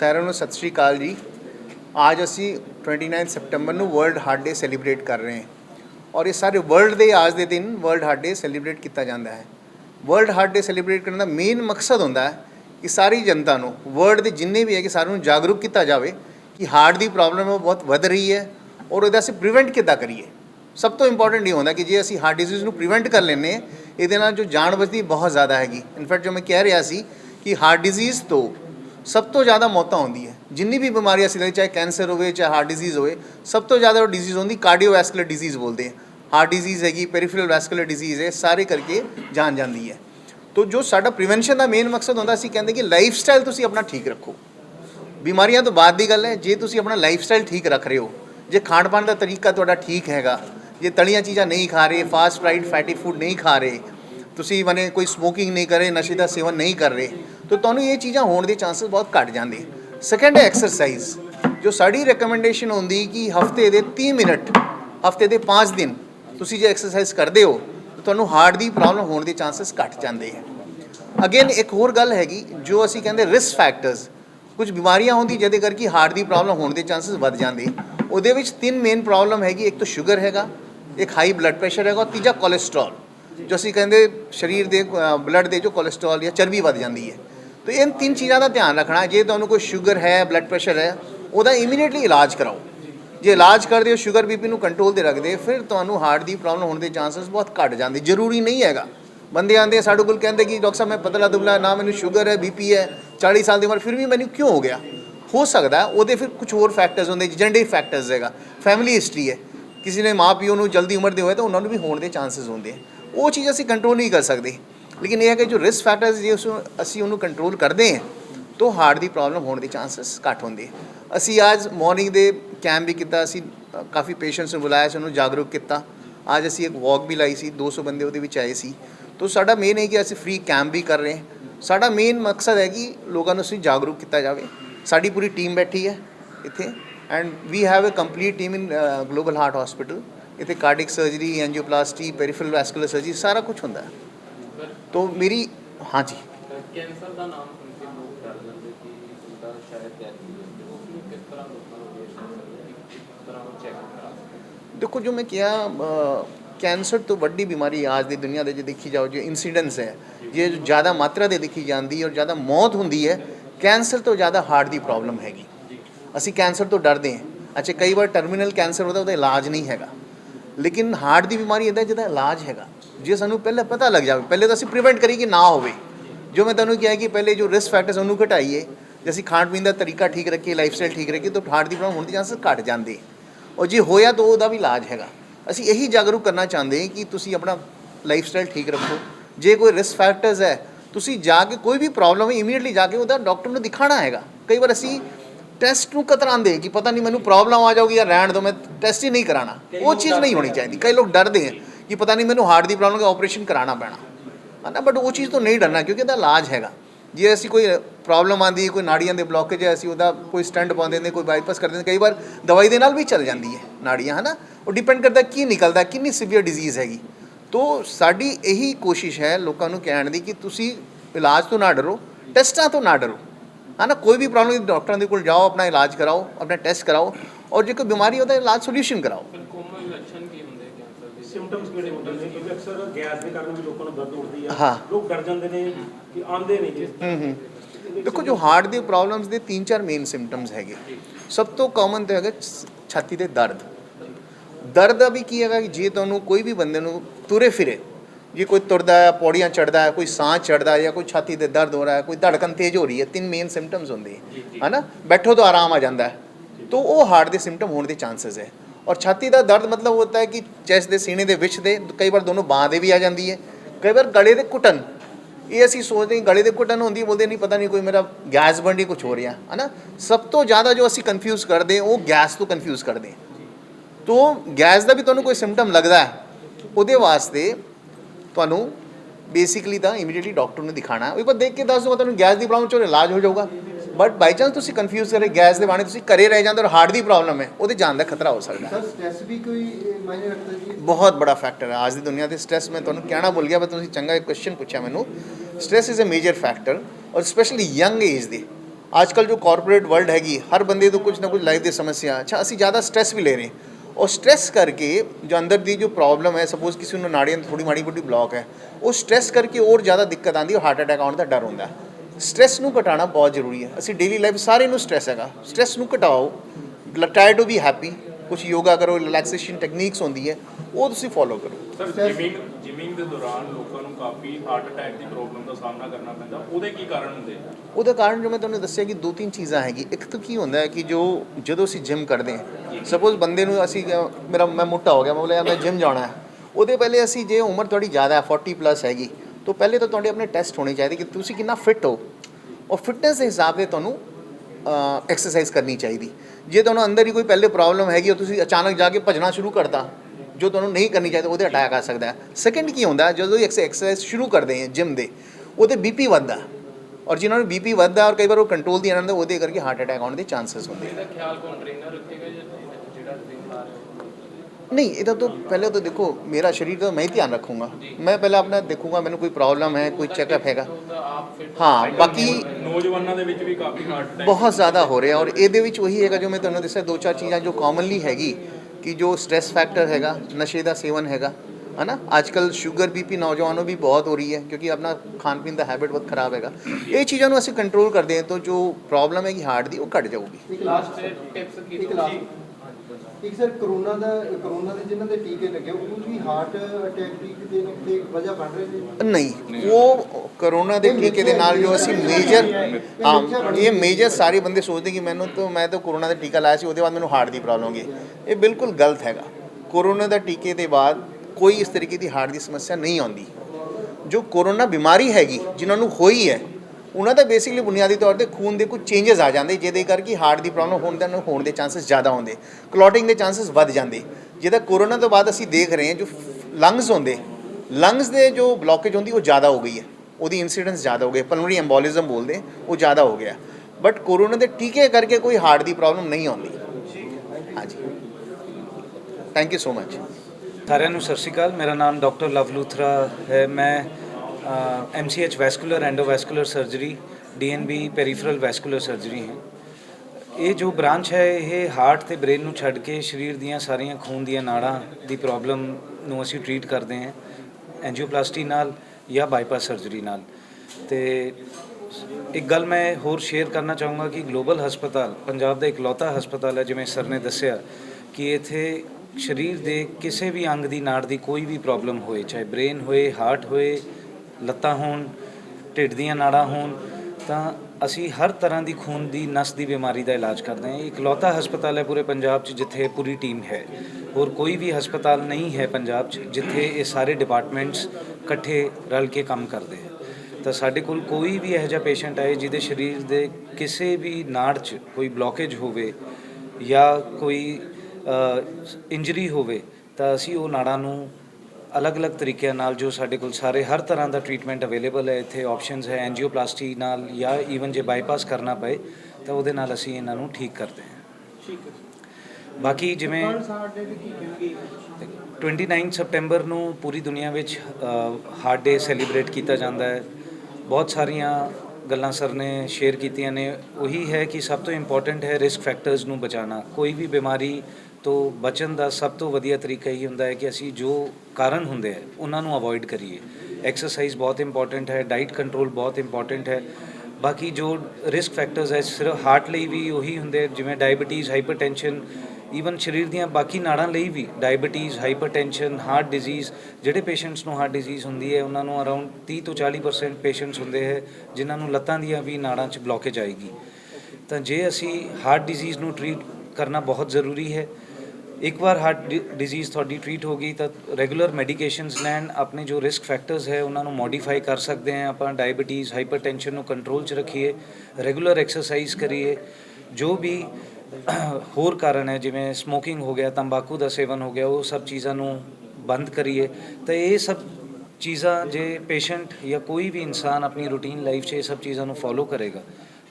ਸਾਰਿਆਂ ਨੂੰ ਸਤਿ ਸ਼੍ਰੀ ਅਕਾਲ ਜੀ। ਅੱਜ ਅਸੀਂ 29 ਸਪਟੈਂਬਰ ਨੂੰ ਵਰਲਡ ਹਾਰਟ ਡੇ ਸੈਲੀਬ੍ਰੇਟ ਕਰ ਰਹੇ ਹਾਂ। ਔਰ ਇਹ ਸਾਰੇ ਵਰਲਡ ਦੇ ਅੱਜ ਦੇ ਦਿਨ ਵਰਲਡ ਹਾਰਟ ਡੇ ਸੈਲੀਬ੍ਰੇਟ ਕੀਤਾ ਜਾਂਦਾ ਹੈ। ਵਰਲਡ ਹਾਰਟ ਡੇ ਸੈਲੀਬ੍ਰੇਟ ਕਰਨ ਦਾ ਮੇਨ ਮਕਸਦ ਹੁੰਦਾ ਹੈ ਕਿ ਸਾਰੀ ਜਨਤਾ ਨੂੰ ਵਰਲਡ ਦੇ ਜਿੰਨੇ ਵੀ ਹੈ ਕਿ ਸਾਰਿਆਂ ਨੂੰ ਜਾਗਰੂਕ ਕੀਤਾ ਜਾਵੇ ਕਿ ਹਾਰਟ ਦੀ ਪ੍ਰੋਬਲਮ ਉਹ ਬਹੁਤ ਵੱਧ ਰਹੀ ਹੈ ਔਰ ਇਹਦਾ ਅਸੀਂ ਪ੍ਰੀਵੈਂਟ ਕਿੱਦਾਂ ਕਰੀਏ। ਸਭ ਤੋਂ ਇੰਪੋਰਟੈਂਟ ਇਹ ਹੁੰਦਾ ਕਿ ਜੇ ਅਸੀਂ ਹਾਰਟ ਡਿਜ਼ੀਜ਼ ਨੂੰ ਪ੍ਰੀਵੈਂਟ ਕਰ ਲੈਂਦੇ ਹਾਂ, ਇਹਦੇ ਨਾਲ ਜੋ ਜਾਨ ਬਚਦੀ ਬਹੁਤ ਜ਼ਿਆਦਾ ਹੈਗੀ। ਇਨਫੈਕਟ ਜੋ ਮੈਂ ਕਹਿ ਰਿਹਾ ਸੀ ਕਿ ਹਾਰਟ ਡਿਜ਼ੀਜ਼ ਤੋਂ ਸਭ ਤੋਂ ਜ਼ਿਆਦਾ ਮੌਤਾਂ ਹੁੰਦੀ ਹੈ। ਜਿੰਨੀ ਵੀ ਬਿਮਾਰੀ ਅਸੀਂ ਸੀ ਚਾਹੇ ਕੈਂਸਰ ਹੋਵੇ, ਚਾਹੇ ਹਾਰਟ ਡਿਜ਼ੀਜ਼ ਹੋਵੇ, ਸਭ ਤੋਂ ਜ਼ਿਆਦਾ ਉਹ ਡਿਜ਼ੀਜ਼ ਹੁੰਦੀ ਕਾਰਡੀਓਵੈਸਕੂਲਰ ਡਿਜ਼ੀਜ਼ ਬੋਲਦੇ ਆ। ਹਾਰਟ ਡਿਜ਼ੀਜ਼ ਹੈਗੀ, ਪੈਰੀਫਰਲ ਵੈਸਕੂਲਰ ਡਿਜ਼ੀਜ਼ ਹੈ, ਸਾਰੇ ਕਰਕੇ ਜਾਣ ਜਾਂਦੀ ਹੈ। ਤੋ ਜੋ ਸਾਡਾ ਪ੍ਰੀਵੈਂਸ਼ਨ ਦਾ ਮੇਨ ਮਕਸਦ ਹੁੰਦਾ, ਅਸੀਂ ਕਹਿੰਦੇ ਕਿ ਲਾਈਫ ਸਟਾਈਲ ਤੁਸੀਂ ਆਪਣਾ ਠੀਕ ਰੱਖੋ। ਬਿਮਾਰੀਆਂ ਤੋਂ ਬਾਅਦ ਦੀ ਗੱਲ ਹੈ, ਜੇ ਤੁਸੀਂ ਆਪਣਾ ਲਾਈਫ ਸਟਾਈਲ ਠੀਕ ਰੱਖ ਰਹੇ ਹੋ, ਜੇ ਖਾਣ ਪਾਣ ਦਾ ਤਰੀਕਾ ਤੁਹਾਡਾ ਠੀਕ ਹੈਗਾ, ਜੇ ਤਲੀਆਂ ਚੀਜ਼ਾਂ ਨਹੀਂ ਖਾ ਰਹੇ, ਫਾਸਟ ਫਰਾਈਡ ਫੈਟੀ ਫੂਡ ਨਹੀਂ ਖਾ ਰਹੇ, ਤੁਸੀਂ ਮਨੇ ਕੋਈ ਸਮੋਕਿੰਗ ਨਹੀਂ ਕਰ ਰਹੇ ਨਸ਼ੇ ਦਾ ਸੇਵਨ ਨਹੀਂ ਕਰ ਰਹੇ ਤਾਂ ਤੁਹਾਨੂੰ ਇਹ ਚੀਜ਼ਾਂ ਹੋਣ ਦੇ ਚਾਂਸਸ ਬਹੁਤ ਘਟ ਜਾਂਦੇ। ਸੈਕੰਡ ਹੈ ਐਕਸਰਸਾਈਜ਼ ਜੋ ਸਾਡੀ ਰეკਮੈਂਡੇਸ਼ਨ ਹੁੰਦੀ ਕਿ ਹਫ਼ਤੇ ਦੇ 30 ਮਿੰਟ, ਹਫ਼ਤੇ ਦੇ 5 ਦਿਨ ਤੁਸੀਂ ਜੇ ਐਕਸਰਸਾਈਜ਼ ਕਰਦੇ ਹੋ ਤੁਹਾਨੂੰ ਹਾਰਟ ਦੀ ਪ੍ਰੋਬਲਮ ਹੋਣ ਦੇ ਚਾਂਸਸ ਘਟ ਜਾਂਦੇ ਹੈ। ਅਗੇਨ ਇੱਕ ਹੋਰ ਗੱਲ ਹੈਗੀ, ਜੋ ਅਸੀਂ ਕਹਿੰਦੇ ਰਿਸਕ ਫੈਕਟਰਸ ਕੁਝ ਬਿਮਾਰੀਆਂ ਹੁੰਦੀ ਜਿਹਦੇ ਕਰਕੇ ਹਾਰਟ ਦੀ ਪ੍ਰੋਬਲਮ ਹੋਣ ਦੇ ਚਾਂਸਸ ਵੱਧ ਜਾਂਦੇ। ਉਹਦੇ ਵਿੱਚ ਤਿੰਨ ਮੇਨ ਪ੍ਰੋਬਲਮ ਹੈਗੀ, ਇੱਕ ਤਾਂ ਸ਼ੂਗਰ ਹੈਗਾ, ਇੱਕ ਹਾਈ ਬਲੱਡ ਪ੍ਰੈਸ਼ਰ ਹੈਗਾ, ਔਰ ਤੀਜਾ ਕੋਲੇਸਟ੍ਰੋਲ ਜੋ ਅਸੀਂ ਕਹਿੰਦੇ ਸਰੀਰ ਦੇ ਬਲੱਡ ਦੇ ਜੋ ਕੋਲੇਸਟ੍ਰੋਲ ਜਾਂ ਚਰਬੀ ਵੱਧ ਜਾਂਦੀ ਹੈ। ਤਾਂ ਇਹ ਤਿੰਨ ਚੀਜ਼ਾਂ ਦਾ ਧਿਆਨ ਰੱਖਣਾ, ਜੇ ਤੁਹਾਨੂੰ ਕੋਈ ਸ਼ੂਗਰ ਹੈ ਬਲੱਡ ਪ੍ਰੈਸ਼ਰ ਹੈ, ਉਹਦਾ ਇਮੀਡੀਏਟਲੀ ਇਲਾਜ ਕਰਾਓ। ਜੇ ਇਲਾਜ ਕਰਦੇ ਹੋ ਸ਼ੂਗਰ ਬੀਪੀ ਨੂੰ ਕੰਟਰੋਲ ਤੇ ਰੱਖਦੇ, ਫਿਰ ਤੁਹਾਨੂੰ ਹਾਰਟ ਦੀ ਪ੍ਰੋਬਲਮ ਹੋਣ ਦੇ ਚਾਂਸਸ ਬਹੁਤ ਘਟ ਜਾਂਦੇ, ਜ਼ਰੂਰੀ ਨਹੀਂ ਹੈਗਾ। ਬੰਦੇ ਆਂਦੇ ਸਾਡੇ ਕੋਲ ਕਹਿੰਦੇ ਕਿ, ਡਾਕਟਰ ਸਾਹਿਬ, ਮੈਂ ਪਤਲਾ ਦੁਬਲਾ, ਨਾ ਮੈਨੂੰ ਸ਼ੂਗਰ ਹੈ ਬੀਪੀ ਹੈ 40 ਸਾਲ ਦੀ ਉਮਰ, ਫਿਰ ਵੀ ਮੈਨੂੰ ਕਿਉਂ ਹੋ ਗਿਆ? ਹੋ ਸਕਦਾ ਉਹਦੇ ਫਿਰ ਕੁਝ ਹੋਰ ਫੈਕਟਰਸ ਹੁੰਦੇ ਜੈਨੇਟਿਕ ਫੈਕਟਰਸ ਹੈਗਾ ਫੈਮਿਲੀ ਹਿਸਟਰੀ ਹੈ। ਕਿਸੇ ਨੇ ਮਾਂ ਪਿਓ ਨੂੰ ਜਲਦੀ ਉਮਰ ਦੇ ਹੋਏ ਤਾਂ ਉਹਨਾਂ ਨੂੰ ਵੀ ਹੋਣ ਦੇ ਚਾਂਸਸ ਹੁੰਦੇ ਆ। ਉਹ ਚੀਜ਼ ਅਸੀਂ ਕੰਟਰੋਲ ਨਹੀਂ ਕਰ ਸਕਦੇ। ਲੇਕਿਨ ਇਹ ਹੈ ਕਿ ਜੋ ਰਿਸਕ ਫੈਕਟਰਸ ਜੇ ਉਸ ਨੂੰ, ਅਸੀਂ ਉਹਨੂੰ ਕੰਟਰੋਲ ਕਰਦੇ ਹਾਂ, ਤਾਂ ਹਾਰਟ ਦੀ ਪ੍ਰੋਬਲਮ ਹੋਣ ਦੇ ਚਾਂਸਸ ਘੱਟ ਹੁੰਦੇ ਹੈ ਅਸੀਂ ਅੱਜ ਮਾਰਨਿੰਗ ਦੇ ਕੈਂਪ ਵੀ ਕੀਤਾ, ਅਸੀਂ ਕਾਫੀ ਪੇਸ਼ੈਂਟਸ ਨੂੰ ਬੁਲਾਇਆ ਸੀ ਉਹਨੂੰ ਜਾਗਰੂਕ ਕੀਤਾ। ਅੱਜ ਅਸੀਂ ਇੱਕ ਵਾਕ ਵੀ ਲਾਈ ਸੀ 200 ਬੰਦੇ ਉਹਦੇ ਵਿੱਚ ਆਏ ਸੀ। ਤਾਂ ਸਾਡਾ ਮੇਨ ਹੈ ਕਿ ਅਸੀਂ ਫ੍ਰੀ ਕੈਂਪ ਵੀ ਕਰ ਰਹੇ ਹਾਂ। ਸਾਡਾ ਮੇਨ ਮਕਸਦ ਹੈ ਕਿ ਲੋਕਾਂ ਨੂੰ ਅਸੀਂ ਜਾਗਰੂਕ ਕੀਤਾ ਜਾਵੇ। ਸਾਡੀ ਪੂਰੀ ਟੀਮ ਬੈਠੀ ਹੈ ਇੱਥੇ and we have a complete team in global heart hospital ਇੱਥੇ cardiac surgery angioplasty peripheral vascular surgery ਸਾਰਾ ਕੁਝ ਹੁੰਦਾ। ਹੈ ਤਾਂ ਮੇਰੀ ਹਾਂਜੀ ਕੈਂਸਰ ਦਾ ਨਾਮ ਸੁਣ ਕੇ ਲੋਕ ਡਰ ਜਾਂਦੇ ਕਿ ਉਹਦਾ ਸ਼ਾਇਦ ਡੈਥ ਹੋ ਜਾਂਦੀ ਹੈ। ਉਸ ਨੂੰ ਕਿਸ ਤਰ੍ਹਾਂ ਲੋਕਾਂ ਨੂੰ ਕਰ ਸਕਦੇ ਕਿ ਕਿਸ ਤਰ੍ਹਾਂ ਉਹ ਚੈੱਕ ਕਰਾ ਦੇਖੋ ਜੋ ਮੈਂ ਕਿਹਾ ਕੈਂਸਰ ਤੋਂ ਵੱਡੀ ਬਿਮਾਰੀ ਅੱਜ ਦੀ ਦੁਨੀਆ ਦੇ ਜੇ ਦੇਖੀ ਜਾਓ ਜੋ ਇਨਸੀਡੈਂਸ ਹੈ ਜੇ। ਜੋ ਜ਼ਿਆਦਾ ਮਾਤਰਾ ਦੇ ਦੇਖੀ ਜਾਂਦੀ ਔਰ ਜ਼ਿਆਦਾ ਮੌਤ ਹੁੰਦੀ ਹੈ ਕੈਂਸਰ ਤੋਂ ਜ਼ਿਆਦਾ ਹਾਰਟ ਦੀ ਪ੍ਰੋਬਲਮ ਹੈਗੀ। ਅਸੀਂ ਕੈਂਸਰ ਤੋਂ ਡਰਦੇ ਹਾਂ। ਅੱਛਾ ਕਈ ਵਾਰ ਟਰਮੀਨਲ ਕੈਂਸਰ ਉਹਦਾ ਉਹਦਾ ਇਲਾਜ ਨਹੀਂ ਹੈਗਾ। ਲੇਕਿਨ ਹਾਰਟ ਦੀ ਬਿਮਾਰੀ ਇਹਦਾ ਜਿਹਦਾ ਇਲਾਜ ਹੈਗਾ। ਜੇ ਸਾਨੂੰ ਪਹਿਲਾਂ ਪਤਾ ਲੱਗ ਜਾਵੇ ਪਹਿਲੇ ਤਾਂ ਅਸੀਂ ਪ੍ਰੀਵੈਂਟ ਕਰੀਏ ਕਿ ਨਾ ਹੋਵੇ। ਜੋ ਮੈਂ ਤੁਹਾਨੂੰ ਕਿਹਾ ਕਿ ਪਹਿਲੇ ਜੋ ਰਿਸਕ ਫੈਕਟਰਸ ਉਹਨੂੰ ਘਟਾਈਏ ਜੇ ਅਸੀਂ ਖਾਣ ਪੀਣ ਦਾ ਤਰੀਕਾ ਠੀਕ ਰੱਖੀਏ ਲਾਈਫ ਸਟਾਈਲ ਠੀਕ ਰੱਖੀਏ ਤਾਂ ਹਾਰਟ ਦੀ ਪ੍ਰੋਬਲਮ ਹੋਣ ਦੇ ਚਾਂਸਸ ਘਟ ਜਾਂਦੇ। ਔਰ ਜੇ ਹੋਇਆ ਤਾਂ ਉਹਦਾ ਵੀ ਇਲਾਜ ਹੈਗਾ। ਅਸੀਂ ਇਹੀ ਜਾਗਰੂਕ ਕਰਨਾ ਚਾਹੁੰਦੇ ਹਾਂ ਕਿ ਤੁਸੀਂ ਆਪਣਾ ਲਾਈਫ ਸਟਾਈਲ ਠੀਕ ਰੱਖੋ। ਜੇ ਕੋਈ ਰਿਸਕ ਫੈਕਟਰਸ ਹੈ ਤੁਸੀਂ ਜਾ ਕੇ ਕੋਈ ਵੀ ਪ੍ਰੋਬਲਮ ਹੈ ਇਮੀਡੀਏਟਲੀ ਜਾ ਕੇ ਉਹਦਾ ਡਾਕਟਰ ਨੂੰ ਦਿਖਾਣਾ ਹੈਗਾ। ਕਈ ਵਾਰ ਅਸੀਂ ਟੈਸਟ ਨੂੰ ਕਤਰਾਉਂਦੇ ਕਿ ਪਤਾ ਨਹੀਂ ਮੈਨੂੰ ਪ੍ਰੋਬਲਮ ਆ ਜਾਊਗੀ ਜਾਂ ਰਹਿਣ ਦੋ ਮੈਂ ਟੈਸਟ ਹੀ ਨਹੀਂ ਕਰਾਣਾ ਉਹ ਚੀਜ਼ ਨਹੀਂ ਹੋਣੀ ਚਾਹੀਦੀ। ਕਈ ਲੋਕ ਡਰਦੇ ਹੈ ਕਿ ਪਤਾ ਨਹੀਂ ਮੈਨੂੰ ਹਾਰਟ ਦੀ ਪ੍ਰੋਬਲਮ ਹੈ ਆਪਰੇਸ਼ਨ ਕਰਾਣਾ ਪੈਣਾ। ਹੈ ਨਾ ਬਟ ਉਹ ਚੀਜ਼ ਤੋਂ ਨਹੀਂ ਡਰਨਾ, ਕਿਉਂਕਿ ਇਹਦਾ ਇਲਾਜ ਹੈਗਾ। ਜੇ ਅਸੀਂ ਕੋਈ ਪ੍ਰੋਬਲਮ ਆਂਦੀ ਹੈ ਕੋਈ ਨਾੜੀਆਂ ਦੇ ਬਲੌਕੇਜ ਹੈ, ਅਸੀਂ ਉਹਦਾ ਕੋਈ ਸਟੰਟ ਪਾਉਂਦੇ ਦਿੰਦੇ ਕੋਈ ਬਾਈਪਾਸ ਕਰ ਦਿੰਦੇ ਕਈ ਵਾਰ ਦਵਾਈ ਦੇ ਨਾਲ ਵੀ ਚੱਲ ਜਾਂਦੀ ਹੈ ਨਾੜੀਆਂ ਹੈ ਨਾ ਉਹ ਡਿਪੈਂਡ ਕਰਦਾ ਕੀ ਨਿਕਲਦਾ, ਕਿੰਨੀ ਸੀਵੀਅਰ ਡਿਜ਼ੀਜ਼ ਹੈਗੀ। ਤੋ ਸਾਡੀ ਇਹੀ ਕੋਸ਼ਿਸ਼ ਹੈ ਲੋਕਾਂ ਨੂੰ ਕਹਿਣ ਦੀ ਕਿ ਤੁਸੀਂ ਇਲਾਜ ਤੋਂ ਨਾ ਡਰੋ, ਟੈਸਟਾਂ ਤੋਂ ਨਾ ਡਰੋ। ਹੈ ਨਾ ਕੋਈ ਵੀ ਪ੍ਰੋਬਲਮ ਡਾਕਟਰਾਂ ਦੇ ਕੋਲ ਜਾਓ, ਆਪਣਾ ਇਲਾਜ ਕਰਾਓ, ਆਪਣਾ ਟੈਸਟ ਕਰਾਓ, ਔਰ ਜੇ ਕੋਈ ਬਿਮਾਰੀ ਉਹਦਾ ਇਲਾਜ ਸੋਲੂਸ਼ਨ ਕਰਾਓ ਫਿਰ ਕੋਮਨ ਲੱਛਣ ਕੀ ਹੁੰਦੇ ਕੈਂਸਰ ਦੇ ਦੇਖੋ ਜੋ ਹਾਰਟ ਦੀ ਪ੍ਰੋਬਲਮਸ ਦੇ ਤਿੰਨ ਚਾਰ ਮੇਨ ਸਿੰਪਟਮਸ ਹੈਗੇ। ਸਭ ਤੋਂ ਕਾਮਨ ਤੇ ਹੈਗਾ ਛਾਤੀ ਦੇ ਦਰਦ। ਦਰਦ ਦਾ ਵੀ ਕੀ ਹੈਗਾ ਕਿ ਜੇ ਤੁਹਾਨੂੰ ਕੋਈ ਵੀ ਬੰਦੇ ਨੂੰ ਤੁਰੇ ਫਿਰੇ ਜੇ ਕੋਈ ਤੁਰਦਾ ਹੈ ਪੌੜੀਆਂ ਚੜਦਾ ਹੈ ਕੋਈ ਸਾਹ ਚੜਦਾ ਹੈ ਜਾਂ ਕੋਈ ਛਾਤੀ ਦੇ ਦਰਦ ਹੋ ਰਿਹਾ ਹੈ ਕੋਈ ਧੜਕਨ ਤੇਜ਼ ਹੋ ਰਹੀ ਹੈ ਤਿੰਨ ਮੇਨ ਸਿੰਪਟਮਸ ਹੁੰਦੇ ਹੈ ਹਨਾ? ਬੈਠੋ ਤਾਂ ਆਰਾਮ ਆ ਜਾਂਦਾ। ਹੈ ਤੋ ਉਹ ਹਾਰਟ ਦੇ ਸਿੰਪਟਮ ਹੋਣ ਦੇ ਚਾਂਸਸ ਹੈ। ਔਰ ਛਾਤੀ ਦਾ ਦਰਦ ਮਤਲਬ ਹੁੰਦਾ ਹੈ ਕਿ ਚੈਸਟ ਦੇ ਸੀਨੇ ਦੇ ਵਿੱਚ ਦੇ ਕਈ ਵਾਰ ਦੋਨੋਂ ਬਾਹਾਂ ਦੇ ਵੀ ਆ ਜਾਂਦੀ ਹੈ। ਕਈ ਵਾਰ ਗਲੇ ਦੇ ਘੁੱਟਣ ਇਹ ਅਸੀਂ ਸੋਚਦੇ ਗਲੇ ਦੇ ਘੁੱਟਣ ਹੁੰਦੀ ਹੈ, ਬੋਲਦੇ ਨਹੀਂ ਪਤਾ ਨਹੀਂ ਕੋਈ ਮੇਰਾ ਗੈਸ ਬਣਦੀ ਕੁਝ ਹੋ ਰਿਹਾ ਹੈ ਨਾ ਸਭ ਤੋਂ ਜ਼ਿਆਦਾ ਜੋ ਅਸੀਂ ਕਨਫਿਊਜ਼ ਕਰਦੇ ਉਹ ਗੈਸ ਤੋਂ ਕਨਫਿਊਜ਼ ਕਰਦੇ ਤੋ ਗੈਸ ਦਾ ਵੀ ਤੁਹਾਨੂੰ ਕੋਈ ਸਿੰਪਟਮ ਲੱਗਦਾ ਹੈ ਉਹਦੇ ਵਾਸਤੇ ਤੁਹਾਨੂੰ ਬੇਸਿਕਲੀ ਤਾਂ ਇਮੀਡੀਏਟਲੀ ਡਾਕਟਰ ਨੂੰ ਦਿਖਾਣਾ ਉਹ ਪਰ ਦੇਖ ਕੇ ਦੱਸ ਦੂੰਗਾ ਤੁਹਾਨੂੰ ਗੈਸ ਦੀ ਪ੍ਰੋਬਲਮ ਚੋਂ ਇਲਾਜ ਹੋ ਜਾਊਗਾ। ਬਟ ਬਾਈ ਚਾਂਸ ਤੁਸੀਂ ਕਨਫਿਊਜ਼ ਕਰੇ ਗੈਸ ਦੇ ਬਾਰੇ ਤੁਸੀਂ ਘਰੇ ਰਹਿ ਜਾਂਦੇ ਔਰ ਹਾਰਟ ਦੀ ਪ੍ਰੋਬਲਮ ਹੈ ਉਹਦੇ ਜਾਨ ਦਾ ਖਤਰਾ ਹੋ ਸਕਦਾ ਹੈ। ਸਰ ਸਟ੍ਰੈਸ ਵੀ ਕੋਈ ਮਾਇਨੇ ਰੱਖਦਾ ਜੀ? ਬਹੁਤ ਬੜਾ ਫੈਕਟਰ ਹੈ ਅੱਜ ਦੀ ਦੁਨੀਆ ਤੇ ਸਟ੍ਰੈਸ ਮੈਂ ਤੁਹਾਨੂੰ ਕਹਿਣਾ ਭੁੱਲ ਗਿਆ ਪਰ ਤੁਸੀਂ ਚੰਗਾ ਇੱਕ ਕੁਐਸਚਨ ਪੁੱਛਿਆ ਮੈਨੂੰ। Stress is a major factor ਔਰ ਸਪੈਸ਼ਲੀ ਯੰਗ ਏਜ ਦੇ। ਅੱਜ ਕੱਲ ਜੋ ਕਾਰਪੋਰੇਟ ਵਰਲਡ ਹੈਗੀ ਹਰ ਬੰਦੇ ਤੋਂ ਕੁਝ ਨਾ ਕੁਝ ਲਾਈਫ ਦੀ ਸਮੱਸਿਆ ਅੱਛਾ ਅਸੀਂ ਜ਼ਿਆਦਾ ਸਟ੍ਰੈਸ ਵੀ ਲੈ ਰਹੇ ਔਰ ਸਟ੍ਰੈਸ ਕਰਕੇ ਜੋ ਅੰਦਰ ਦੀ ਜੋ ਪ੍ਰੋਬਲਮ ਹੈ ਸਪੋਜ਼ ਕਿਸੇ ਨੂੰ ਨਾੜੀਆਂ ਥੋੜੀ ਮਾੜੀ ਮੋਟੀ ਬਲੌਕ ਹੈ ਉਹ ਸਟ੍ਰੈਸ ਕਰਕੇ ਹੋਰ ਜ਼ਿਆਦਾ ਦਿੱਕਤ ਆਉਂਦੀ ਹੈ ਹਾਰਟ ਅਟੈਕ ਆਉਣ ਦਾ ਡਰ ਹੁੰਦਾ ਸਟ੍ਰੈਸ ਨੂੰ ਘਟਾਉਣਾ ਬਹੁਤ ਜ਼ਰੂਰੀ ਹੈ। ਅਸੀਂ ਡੇਲੀ ਲਾਈਫ ਸਾਰੇ ਨੂੰ ਸਟ੍ਰੈਸ ਹੈਗਾ। ਸਟ੍ਰੈਸ ਨੂੰ ਘਟਾਓ। ਟਰਾਈ ਟੂ ਬੀ ਹੈਪੀ ਕੁਝ ਯੋਗਾ ਕਰੋ ਰਿਲੈਕਸੇਸ਼ਨ ਟੈਕਨੀਕਸ ਹੁੰਦੀ ਹੈ। ਉਹ ਤੁਸੀਂ ਫੋਲੋ ਕਰੋ। ਸਰ ਜਿਮਿੰਗ ਜਿਮਿੰਗ ਦੇ ਦੌਰਾਨ ਲੋਕਾਂ ਨੂੰ ਕਾਫੀ ਹਾਰਟ ਅਟੈਕ ਦੀ ਪ੍ਰੋਬਲਮ ਦਾ ਸਾਹਮਣਾ ਕਰਨਾ ਪੈਂਦਾ। ਉਹਦੇ ਕੀ ਕਾਰਨ ਹੁੰਦੇ ਆ? ਉਹਦਾ ਕਾਰਨ ਜੋ ਮੈਂ ਤੁਹਾਨੂੰ ਦੱਸਿਆ ਕਿ ਦੋ ਤਿੰਨ ਚੀਜ਼ਾਂ ਹੈਗੀ ਇੱਕ ਤਾਂ ਕੀ ਹੁੰਦਾ ਹੈ ਕਿ ਜੋ ਜਦੋਂ ਅਸੀਂ ਜਿਮ ਕਰਦੇ ਹਾਂ ਸਪੋਜ਼ ਬੰਦੇ ਨੂੰ ਅਸੀਂ ਮੇਰਾ ਮੈਂ ਮੋਟਾ ਹੋ ਗਿਆ। ਮੈਂ ਬੋਲਿਆ ਮੈਂ ਜਿਮ ਜਾਣਾ ਹੈ। ਉਹਦੇ ਪਹਿਲੇ ਅਸੀਂ ਜੇ ਉਮਰ ਤੁਹਾਡੀ ਜ਼ਿਆਦਾ ਹੈ 40 ਪਲੱਸ ਹੈਗੀ ਤਾਂ ਪਹਿਲੇ ਤਾਂ ਤੁਹਾਡੇ ਆਪਣੇ ਟੈਸਟ ਹੋਣੇ ਚਾਹੀਦੇ ਕਿ ਤੁਸੀਂ ਕਿੰਨਾ ਫਿਟ ਹੋ। ਔਰ ਫਿਟਨੈਸ ਦੇ ਹਿਸਾਬ ਦੇ ਤੁਹਾਨੂੰ ਐਕਸਰਸਾਈਜ਼ ਕਰਨੀ ਚਾਹੀਦੀ। ਜੇ ਤੁਹਾਨੂੰ ਅੰਦਰ ਹੀ ਕੋਈ ਪਹਿਲੇ ਪ੍ਰੋਬਲਮ ਹੈਗੀ ਉਹ ਤੁਸੀਂ ਅਚਾਨਕ ਜਾ ਕੇ ਭੱਜਣਾ ਸ਼ੁਰੂ ਕਰਤਾ ਜੋ ਤੁਹਾਨੂੰ ਨਹੀਂ ਕਰਨੀ ਚਾਹੀਦੀ ਉਹਦੇ ਅਟੈਕ ਆ ਸਕਦਾ ਹੈ। ਸੈਕੰਡ ਕੀ ਹੁੰਦਾ ਹੈ, ਜਦੋਂ ਐਕਸਰਸਾਈਜ਼ ਸ਼ੁਰੂ ਕਰਦੇ ਹਾਂ ਜਿਮ ਦੇ ਉਹਦੇ ਬੀਪੀ ਵੱਧਦਾ। ਔਰ ਜਿਨ੍ਹਾਂ ਨੂੰ ਬੀਪੀ ਵੱਧਦਾ ਔਰ ਕਈ ਵਾਰ ਉਹ ਕੰਟਰੋਲ ਦੀ ਆਨੰਦ ਉਹਦੇ ਕਰਕੇ ਹਾਰਟ ਅਟੈਕ ਆਉਣ ਦੇ ਚਾਂਸਸ ਹੁੰਦੇ ਇਹਦਾ ਖਿਆਲ ਕੌਣ ਟ੍ਰੇਨਰ ਰੱਖੇਗਾ ਜਾਂ ਜਿਹੜਾ ਟ੍ਰੇਨ ਲਾ ਰਿਹਾ ਨਹੀਂ ਇਹਦਾ ਤਾਂ ਪਹਿਲੇ ਤਾਂ ਦੇਖੋ ਮੇਰਾ ਸਰੀਰ ਦਾ ਮੈਂ ਹੀ ਧਿਆਨ ਰੱਖੂੰਗਾ ਮੈਂ ਪਹਿਲਾਂ ਆਪਣਾ ਦੇਖੂੰਗਾ ਮੈਨੂੰ ਕੋਈ ਪ੍ਰੋਬਲਮ ਹੈ ਕੋਈ ਚੈੱਕਅਪ ਹੈਗਾ ਹਾਂ ਬਾਕੀ ਨੌਜਵਾਨਾਂ ਦੇ ਵਿੱਚ ਵੀ ਕਾਫੀ ਹਾਰਟ ਅਟੈਕ ਬਹੁਤ ਜ਼ਿਆਦਾ ਹੋ ਰਿਹਾ ਔਰ ਇਹਦੇ ਵਿੱਚ ਉਹੀ ਹੈਗਾ ਜੋ ਮੈਂ ਤੁਹਾਨੂੰ ਦੱਸਿਆ ਦੋ ਚਾਰ ਚੀਜ਼ਾਂ ਜੋ ਕਾਮਨਲੀ ਹੈਗੀ ਕਿ ਜੋ ਸਟ੍ਰੈਸ ਫੈਕਟਰ ਹੈਗਾ ਨਸ਼ੇ ਦਾ ਸੇਵਨ ਹੈਗਾ ਹਨਾ ਅੱਜ ਕੱਲ ਸ਼ੂਗਰ ਬੀਪੀ ਨੌਜਵਾਨਾਂ ਨੂੰ ਵੀ ਬਹੁਤ ਹੋ ਰਹੀ ਹੈ ਕਿਉਂਕਿ ਆਪਣਾ ਖਾਣ ਪੀਣ ਦਾ ਹੈਬਿਟ ਬਹੁਤ ਖਰਾਬ ਹੈਗਾ ਇਹ ਚੀਜ਼ਾਂ ਨੂੰ ਅਸੀਂ ਕੰਟਰੋਲ ਕਰਦੇ ਹਾਂ ਤਾਂ ਜੋ ਪ੍ਰੋਬਲਮ ਹੈਗੀ ਹਾਰਟ ਦੀ ਉਹ ਘਟ ਜਾਊਗੀ ਇੱਕ ਲਾਸਟ ਟਿਪਸ ਕੀ ਲਾਸਟ ਇੱਕ ਸਰ ਕਰੋਨਾ ਦਾ ਕਰੋਨਾ ਦੇ ਜਿਨ੍ਹਾਂ ਦੇ ਟੀਕੇ ਲੱਗੇ ਉਹ ਵੀ ਹਾਰਟ ਅਟੈਕ ਦੀ ਕਿਤੇ ਨਾ ਕਿਤੇ ਵਜ੍ਹਾ ਬਣ ਰਹੇ ਨੇ? ਨਹੀਂ ਉਹ ਕਰੋਨਾ ਦੇ ਟੀਕੇ ਦੇ ਨਾਲ ਜੋ ਅਸੀਂ ਮੇਜਰ ਹਾਂ ਇਹ ਮੇਜਰ ਸਾਰੇ ਬੰਦੇ ਸੋਚਦੇ ਕਿ ਮੈਨੂੰ ਤਾਂ ਮੈਂ ਤਾਂ ਕਰੋਨਾ ਦਾ ਟੀਕਾ ਲਾਇਆ ਸੀ ਉਹਦੇ ਬਾਅਦ ਮੈਨੂੰ ਹਾਰਟ ਦੀ ਪ੍ਰੋਬਲਮ ਹੋ ਗਈ। ਇਹ ਬਿਲਕੁਲ ਗਲਤ ਹੈਗਾ। ਕਰੋਨਾ ਦਾ ਟੀਕੇ ਦੇ ਬਾਅਦ ਕੋਈ ਇਸ ਤਰੀਕੇ ਦੀ ਹਾਰਟ ਦੀ ਸਮੱਸਿਆ ਨਹੀਂ ਆਉਂਦੀ। ਜੋ ਕਰੋਨਾ ਬਿਮਾਰੀ ਹੈਗੀ ਜਿਨ੍ਹਾਂ ਨੂੰ ਹੋਈ ਹੈ ਉਹਨਾਂ ਦਾ ਬੇਸਿਕਲੀ ਬੁਨਿਆਦੀ ਤੌਰ ਤੇ ਖੂਨ ਦੇ ਕੁਝ ਚੇਂਜਸ ਆ ਜਾਂਦੇ, ਜਿਹਦੇ ਕਰਕੇ ਹਾਰਟ ਦੀ ਪ੍ਰੋਬਲਮ ਹੋਣ ਦੇ ਹੋਣ ਦੇ ਚਾਂਸਸ ਜ਼ਿਆਦਾ ਹੁੰਦੇ ਕਲੋਟਿੰਗ ਦੇ ਚਾਂਸਸ ਵੱਧ ਜਾਂਦੇ। ਜਿਹਦਾ ਕਰੋਨਾ ਤੋਂ ਬਾਅਦ ਅਸੀਂ ਦੇਖ ਰਹੇ ਹਾਂ ਜੋ ਲੰਗਸ ਹੁੰਦੇ ਲੰਗਸ ਦੇ ਜੋ ਬਲੌਕੇਜ ਹੁੰਦੀ ਉਹ ਜ਼ਿਆਦਾ ਹੋ ਗਈ ਹੈ। ਉਹਦੀ ਇਨਸੀਡੈਂਸ ਜ਼ਿਆਦਾ ਹੋ ਗਏ ਪਲਮਰੀ ਐਂਬੋਲਿਜ਼ਮ ਬੋਲਦੇ, ਉਹ ਜ਼ਿਆਦਾ ਹੋ ਗਿਆ। ਬਟ ਕੋਰੋਨਾ ਦੇ ਟੀਕੇ ਕਰਕੇ ਕੋਈ ਹਾਰਟ ਦੀ ਪ੍ਰੋਬਲਮ ਨਹੀਂ ਆਉਂਦੀ। ਹਾਂਜੀ। ਥੈਂਕ ਯੂ ਸੋ ਮਚ ਸਾਰਿਆਂ ਨੂੰ ਸਤਿ ਸ਼੍ਰੀ ਅਕਾਲ। ਮੇਰਾ ਨਾਮ ਡਾਕਟਰ ਲਵ ਲੂਥਰਾ ਹੈ। ਮੈਂ MCh vascular endovascular surgery DNB peripheral vascular surgery ਹੈ। ਇਹ ਜੋ ਬ੍ਰਾਂਚ ਹੈ, ਇਹ ਹਾਰਟ ਤੇ ਬ੍ਰੇਨ ਨੂੰ ਛੱਡ ਕੇ ਸਰੀਰ ਦੀਆਂ ਸਾਰੀਆਂ ਖੂਨ ਦੀਆਂ ਨਾੜਾਂ ਦੀ ਪ੍ਰੋਬਲਮ ਨੂੰ ਅਸੀਂ ਟਰੀਟ ਕਰਦੇ ਹਾਂ ਐਂਜੀਓਪਲਾਸਟੀ ਨਾਲ ਜਾਂ ਬਾਈਪਾਸ ਸਰਜਰੀ ਨਾਲ। ਤੇ ਇੱਕ ਗੱਲ ਮੈਂ ਹੋਰ ਸ਼ੇਅਰ ਕਰਨਾ ਚਾਹੂੰਗਾ ਕਿ ਗਲੋਬਲ ਹਸਪਤਾਲ, ਪੰਜਾਬ ਦਾ ਇਕਲੌਤਾ ਹਸਪਤਾਲ ਹੈ, ਜਿਵੇਂ ਸਰ ਨੇ ਦੱਸਿਆ ਕਿ ਇੱਥੇ ਸਰੀਰ ਦੇ ਕਿਸੇ ਵੀ ਅੰਗ ਦੀ ਨਾੜ ਦੀ ਕੋਈ ਵੀ ਪ੍ਰੋਬਲਮ ਹੋਏ, ਚਾਹੇ ਬ੍ਰੇਨ ਹੋਏ ਹਾਰਟ ਹੋਏ ਲੱਤਾਂ ਹੋਣ, ਢਿੱਡ ਦੀਆਂ ਨਾੜਾਂ ਹੋਣ, ਤਾਂ ਅਸੀਂ ਹਰ ਤਰ੍ਹਾਂ ਦੀ ਖੂਨ ਦੀ, ਨਸ ਦੀ ਬਿਮਾਰੀ ਦਾ ਇਲਾਜ ਕਰਦੇ ਹਾਂ। ਇਹ ਇਕਲੌਤਾ ਹਸਪਤਾਲ ਹੈ ਪੂਰੇ ਪੰਜਾਬ 'ਚ, ਜਿੱਥੇ ਪੂਰੀ ਟੀਮ ਹੈ। ਹੋਰ ਕੋਈ ਵੀ ਹਸਪਤਾਲ ਨਹੀਂ ਹੈ ਪੰਜਾਬ 'ਚ, ਜਿੱਥੇ ਇਹ ਸਾਰੇ ਡਿਪਾਰਟਮੈਂਟਸ ਇਕੱਠੇ ਰਲ ਕੇ ਕੰਮ ਕਰਦੇ ਹੈ। ਤਾਂ ਸਾਡੇ ਕੋਲ ਕੋਈ ਵੀ ਇਹੋ ਜਿਹਾ ਪੇਸ਼ੈਂਟ ਆਏ, ਜਿਹਦੇ ਸਰੀਰ ਦੇ ਕਿਸੇ ਵੀ ਨਾੜ 'ਚ ਕੋਈ ਬਲੌਕੇਜ ਹੋਵੇ ਜਾਂ ਕੋਈ ਇੰਜਰੀ ਹੋਵੇ, ਤਾਂ ਅਸੀਂ ਉਹ ਨਾੜਾਂ ਨੂੰ ਅਲੱਗ-ਅਲੱਗ ਤਰੀਕਿਆਂ ਨਾਲ ਜੋ ਸਾਡੇ ਕੋਲ ਸਾਰੇ ਹਰ ਤਰ੍ਹਾਂ ਦਾ ਟ੍ਰੀਟਮੈਂਟ ਅਵੇਲੇਬਲ ਹੈ ਇੱਥੇ ਆਪਸ਼ਨਸ ਹੈ ਐਂਜੀਓਪਲਾਸਟੀ ਨਾਲ ਜਾਂ ਈਵਨ ਜੇ ਬਾਈਪਾਸ ਕਰਨਾ ਪਏ ਤਾਂ ਉਹਦੇ ਨਾਲ ਅਸੀਂ ਇਹਨਾਂ ਨੂੰ ਠੀਕ ਕਰਦੇ ਹਾਂ। ਬਾਕੀ ਜਿਵੇਂ 29 ਸਪਟੈਂਬਰ ਨੂੰ ਪੂਰੀ ਦੁਨੀਆ ਵਿੱਚ ਹਾਰਟ ਡੇ ਸੈਲੀਬ੍ਰੇਟ ਕੀਤਾ ਜਾਂਦਾ ਹੈ। ਬਹੁਤ ਸਾਰੀਆਂ ਗੱਲਾਂ ਸਰ ਨੇ ਸ਼ੇਅਰ ਕੀਤੀਆਂ ਨੇ। ਉਹੀ ਹੈ ਕਿ ਸਭ ਤੋਂ ਇੰਪੋਰਟੈਂਟ ਹੈ ਰਿਸਕ ਫੈਕਟਰਸ ਨੂੰ ਬਚਾਉਣਾ। ਕੋਈ ਵੀ ਬਿਮਾਰੀ ਤੋਂ ਬਚਣ ਦਾ ਸਭ ਤੋਂ ਵਧੀਆ ਤਰੀਕਾ ਇਹ ਹੁੰਦਾ ਹੈ ਕਿ ਅਸੀਂ ਜੋ ਕਾਰਨ ਹੁੰਦੇ ਆ, ਉਹਨਾਂ ਨੂੰ ਅਵੋਇਡ ਕਰੀਏ। ਐਕਸਰਸਾਈਜ਼ ਬਹੁਤ ਇੰਪੋਰਟੈਂਟ ਹੈ ਡਾਈਟ ਕੰਟਰੋਲ ਬਹੁਤ ਇੰਪੋਰਟੈਂਟ ਹੈ। ਬਾਕੀ ਜੋ ਰਿਸਕ ਫੈਕਟਰਸ ਹੈ, ਸਿਰਫ ਹਾਰਟ ਲਈ ਵੀ ਉਹੀ ਹੁੰਦੇ ਜਿਵੇਂ ਡਾਇਬੀਟੀਜ਼ ਹਾਈਪਰਟੈਂਸ਼ਨ ਈਵਨ ਸਰੀਰ ਦੀਆਂ ਬਾਕੀ ਨਾੜਾਂ ਲਈ ਵੀ ਡਾਇਬੀਟੀਜ਼ ਹਾਈਪਰਟੈਂਸ਼ਨ ਹਾਰਟ ਡਿਜ਼ੀਜ਼ ਜਿਹੜੇ ਪੇਸ਼ੈਂਟਸ ਨੂੰ ਹਾਰਟ ਡਿਜ਼ੀਜ਼ ਹੁੰਦੀ ਹੈ, ਉਹਨਾਂ ਨੂੰ ਅਰਾਊਂਡ 30 ਤੋਂ 40% ਪੇਸ਼ੈਂਟਸ ਹੁੰਦੇ ਹੈ, ਜਿਨ੍ਹਾਂ ਨੂੰ ਲੱਤਾਂ ਦੀਆਂ ਵੀ ਨਾੜਾਂ 'ਚ ਬਲੌਕੇਜ ਆਏਗੀ। ਤਾਂ ਜੇ ਅਸੀਂ ਹਾਰਟ ਡਿਜ਼ੀਜ਼ ਨੂੰ ਟਰੀਟ ਕਰਨਾ ਬਹੁਤ ਜ਼ਰੂਰੀ ਹੈ ਇੱਕ ਵਾਰ ਹਾਰਟ ਡਿਜ਼ੀਜ਼ ਤੁਹਾਡੀ ਟਰੀਟ ਹੋ ਗਈ ਤਾਂ ਰੈਗੂਲਰ ਮੈਡੀਕੇਸ਼ਨਸ ਲੈਣ, ਆਪਣੇ ਜੋ ਰਿਸਕ ਫੈਕਟਰਸ ਹੈ ਉਹਨਾਂ ਨੂੰ ਮੋਡੀਫਾਈ ਕਰ ਸਕਦੇ ਹਾਂ ਆਪਾਂ ਡਾਇਬੀਟੀਜ਼ ਹਾਈਪਰਟੈਂਸ਼ਨ ਨੂੰ ਕੰਟਰੋਲ 'ਚ ਰੱਖੀਏ ਰੈਗੂਲਰ ਐਕਸਰਸਾਈਜ਼ ਕਰੀਏ, ਜੋ ਵੀ ਹੋਰ ਕਾਰਨ ਹੈ, ਜਿਵੇਂ ਸਮੋਕਿੰਗ ਹੋ ਗਿਆ, ਤੰਬਾਕੂ ਦਾ ਸੇਵਨ ਹੋ ਗਿਆ, ਉਹ ਸਭ ਚੀਜ਼ਾਂ ਨੂੰ ਬੰਦ ਕਰੀਏ, ਤਾਂ ਇਹ ਸਭ ਚੀਜ਼ਾਂ ਜੇ ਪੇਸ਼ੈਂਟ ਜਾਂ ਕੋਈ ਵੀ ਇਨਸਾਨ ਆਪਣੀ ਰੂਟੀਨ ਲਾਈਫ 'ਚ ਇਹ ਸਭ ਚੀਜ਼ਾਂ ਨੂੰ ਫੋਲੋ ਕਰੇਗਾ।